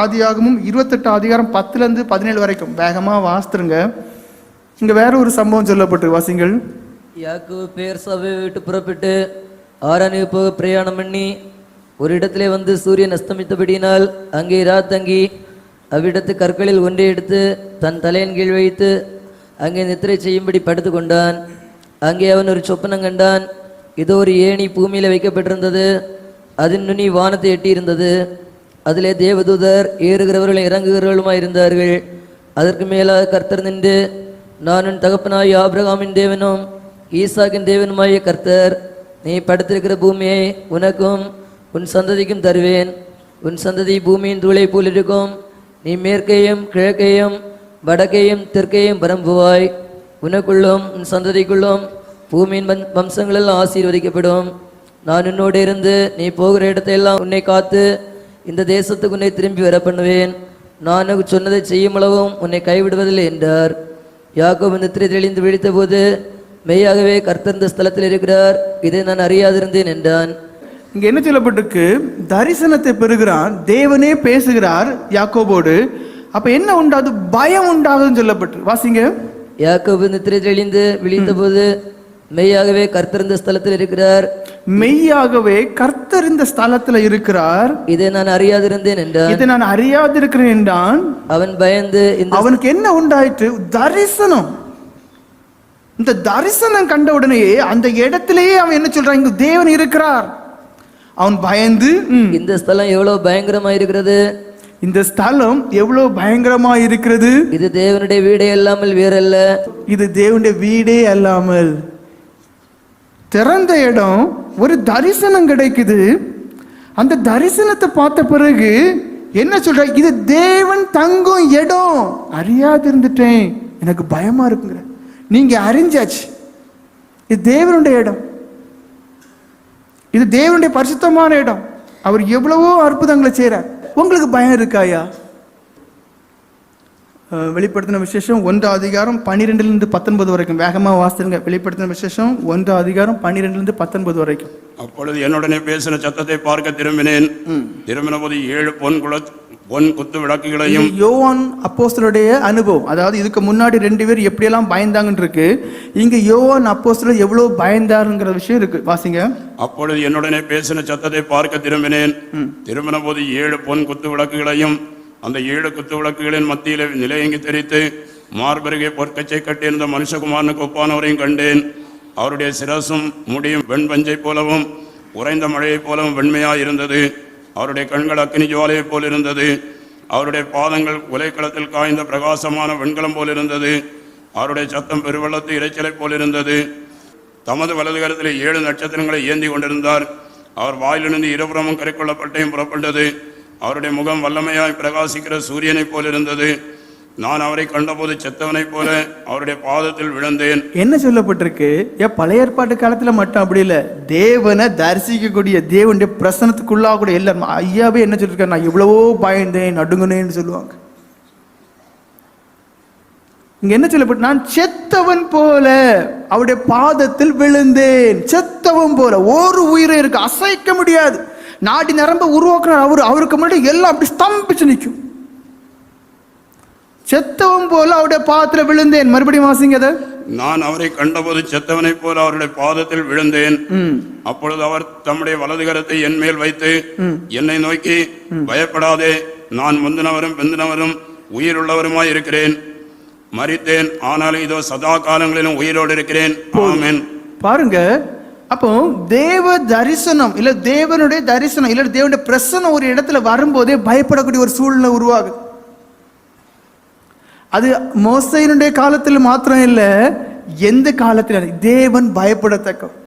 ஆதியாகமும் இருபத்தெட்டு அதிகாரம் பத்துலேருந்து பதினேழு வரைக்கும். வேகமாக வாசித்துருங்க. இங்கே வேற ஒரு சம்பவம் சொல்லப்பட்டு வாசிங்கள். யாக்கு பேர் சபை விட்டு புறப்பட்டு ஆரணி போக பிரயாணம் பண்ணி ஒரு இடத்திலே வந்து சூரியன் அஸ்தமித்தபடியினால் அங்கே ராத்தங்கி அவ்விடத்து கற்களில் ஒன்றை எடுத்து தன் தலையின் கீழ் வைத்து அங்கே நித்திரை செய்யும்படி படுத்து கொண்டான் அங்கே அவன் ஒரு சொப்பனம் கண்டான். இதோ ஒரு ஏணி பூமியில் வைக்கப்பட்டிருந்தது. அதன் நுனி வானத்தை எட்டியிருந்தது. அதிலே தேவதூதர் ஏறுகிறவர்களும் இறங்குகிறவர்களுமாய் இருந்தார்கள். அதற்கு மேலாக கர்த்தர் நின்று நான் உன் தகப்பனாய் ஆபிரகாமின் தேவனும் ஈசாக்கின் தேவனுமாய கர்த்தர் நீ படுத்திருக்கிற பூமியை உனக்கும் உன் சந்ததிக்கும் தருவேன். உன் சந்ததி பூமியின் தூளை போல் இருக்கும். நீ மேற்கையும் கிழக்கையும் வடக்கையும் தெற்கையும் பரம்புவாய். உனக்குள்ளும் உன் சந்ததிக்குள்ளும் பூமியின் வம்சங்களெல்லாம் ஆசீர்வதிக்கப்படும். நான் உன்னோடு இருந்து நீ போகிற இடத்தையெல்லாம் உன்னை காத்து இந்த தேசத்துக்கு உன்னை திரும்பி வர பண்ணுவேன் நான் உனக்கு சொன்னதை செய்யும் அளவும் உன்னை கைவிடுவதில்லை என்றார். யாக்கோபு நித்திரை தெளிந்து விழித்தபோது மெய்யாகவே கர்த்தர் இந்த ஸ்தலத்தில் இருக்கிறார். இதை நான் அறியாதிருந்தேன் என்றான். இங்கே என்ன சொல்லப்பட்டிருக்கு? தரிசனத்தை பெறுகிறான் தேவனே பேசுகிறார் யாக்கோபோடு. அப்போ என்ன உண்டாது? பயம் உண்டாகுதுன்னு சொல்லப்பட்டு வாசிங்க. யாக்கோபு நித்திரை தெளிந்து விழித்தபோது மெய்யாகவே கர்த்தர் இந்த ஸ்தலத்தில் இருக்கிறார். மெய்யாகவே கர்த்தர் இந்த ஸ்தலத்துல இருக்கிறார். இதை நான் அறியாதிருந்தேன் என்றான் இதை நான் அறியாதிருக்கிறேன் என்றான். அவன் பயந்து அவனுக்கு என்ன உண்டாயிற்று? தரிசனம். இந்த தரிசனம் கண்ட உடனேயே அந்த இடத்திலேயே அவன் என்ன சொல்றான்? இங்க தேவன் இருக்கிறார். அவன் பயந்து இந்த ஸ்தலம் எவ்வளவு பயங்கரமா இருக்கிறது இந்த ஸ்தலம் எவ்வளவு பயங்கரமா இருக்கிறது இது தேவனுடைய வீடே இல்லாமல் வேறல்ல. இது தேவனுடைய வீடே அல்லாமல். திறந்த இடம் ஒரு தரிசனம் கிடைக்குது. அந்த தரிசனத்தை பார்த்த பிறகு என்ன சொல்ற இது தேவன் தங்கும் இடம். அறியாது இருந்துட்டேன் எனக்கு பயமா இருக்குங்கிற. நீங்க அறிஞ்சாச்சு. இது தேவனுடைய இடம். இது தேவனுடைய பரிசுத்தமான இடம். அவர் எவ்வளவோ அற்புதங்களை செய்கிறார் உங்களுக்கு பயம் இருக்காயா? வெளிப்படுத்தின விசேஷம் ஒன்று அதிகாரம் பன்னிரெண்டுலேருந்து பத்தொன்பது வரைக்கும். வேகமாக வாசித்துருங்க. வெளிப்படுத்தின விசேஷம் ஒன்று அதிகாரம் பன்னிரெண்டுலேருந்து பத்தொன்பது வரைக்கும். அப்பொழுது என்னுடனே பேசின சத்தத்தை பார்க்க திரும்பினேன். திரும்பின போது ஏழு பொன் குல பொன் குத்து விளக்குகளையும் யோவான் அப்போஸ்தலருடைய அனுபவம். அதாவது இதுக்கு முன்னாடி ரெண்டு பேர் எப்படியெல்லாம் பயந்தாங்கன்னு இருக்கு இங்க யோவான் அப்போஸ்தலர் எவ்வளவு பயந்தாருங்கிற விஷயம் இருக்கு. வாசிங்க. அப்பொழுது என்னுடனே பேசின சத்தத்தை பார்க்க திரும்பினேன். திரும்பின போது ஏழு பொன் குத்து விளக்குகளையும் அந்த ஏழு குத்து விளக்குகளின் மத்தியிலே நிலையங்கி தெரித்து மார்பருகே பொற்கச்சை கட்டியிருந்த மனுஷகுமாரனுக்கு ஒப்பானவரையும் கண்டேன். அவருடைய சிரசும் முடியும் வெண்பஞ்சை போலவும் உறைந்த மழையைப் போலவும் வெண்மையாக இருந்தது. அவருடைய கண்கள் அக்கினி ஜுவாலையைப் போல் இருந்தது. அவருடைய பாதங்கள் உலைக்களத்தில் காய்ந்த பிரகாசமான வெண்கலம் போல் இருந்தது. அவருடைய சத்தம் பெருவெள்ளத்து இரைச்சலைப் போல் இருந்தது. தமது வலது கரத்தில் ஏழு நட்சத்திரங்களை ஏந்தி கொண்டிருந்தார். அவர் வாயிலிருந்து இருபுறமும் கரைக்கொள்ளப்பட்டையும் புறப்பட்டது. அவருடைய முகம் வல்லமையாய் பிரகாசிக்கிற சூரியனைப் போல இருந்தது. நான் அவரை கண்டபோது செத்தவனைப் போல அவருடைய பாதத்தில் விழுந்தேன். என்ன சொல்லப்பட்டிருக்கு? ஏன் பழைய ஏற்பாட்டு காலத்துல மட்டும் அப்படி இல்லை. தேவனை தரிசிக்கக்கூடிய தேவனுடைய பிரசனத்துக்குள்ளா கூட எல்லாரும் ஐயாவே என்ன சொல்லியிருக்காரு நான் எவ்வளவோ பயந்தேன் நடுங்கினேன்னு சொல்லுவாங்க. இங்க என்ன சொல்லப்பட்டு நான் செத்தவன் போல அவருடைய பாதத்தில் விழுந்தேன். செத்தவன் போல ஒரு உயிரை இருக்கு. அசைக்க முடியாது. நாடி நரம்ப உருவாக்குறார் அவர். அவருக்கு முன்னாடி எல்லாம் அப்படி ஸ்தம்பிச்சு நிற்கும். செத்தவன் போல அவருடைய பாதத்தில் விழுந்தேன். மறுபடியும் வாசிங்க அதை. நான் அவரை கண்டபோது செத்தவனைப் போல அவருடைய பாதத்தில் விழுந்தேன். அப்பொழுது அவர் தம்முடைய வலது கரத்தை என் மேல் வைத்து என்னை நோக்கி பயப்படாதே நான் முந்தினவரும் பிந்தினவரும் உயிருள்ளவருமாய் இருக்கிறேன். மரித்தேன் ஆனாலும் இதோ சதா காலங்களிலும் உயிரோடு இருக்கிறேன். ஆமென். பாருங்க அப்போ தேவ தரிசனம் இல்ல தேவனுடைய தரிசனம் இல்ல தேவனுடைய பிரசனம் ஒரு இடத்துல வரும்போதே பயப்படக்கூடிய ஒரு சூழ்நிலை உருவாகுது. அது மோசையினுடைய காலத்தில் மாத்திரம் இல்ல எந்த காலத்தில் தேவன் பயப்படத்தக்க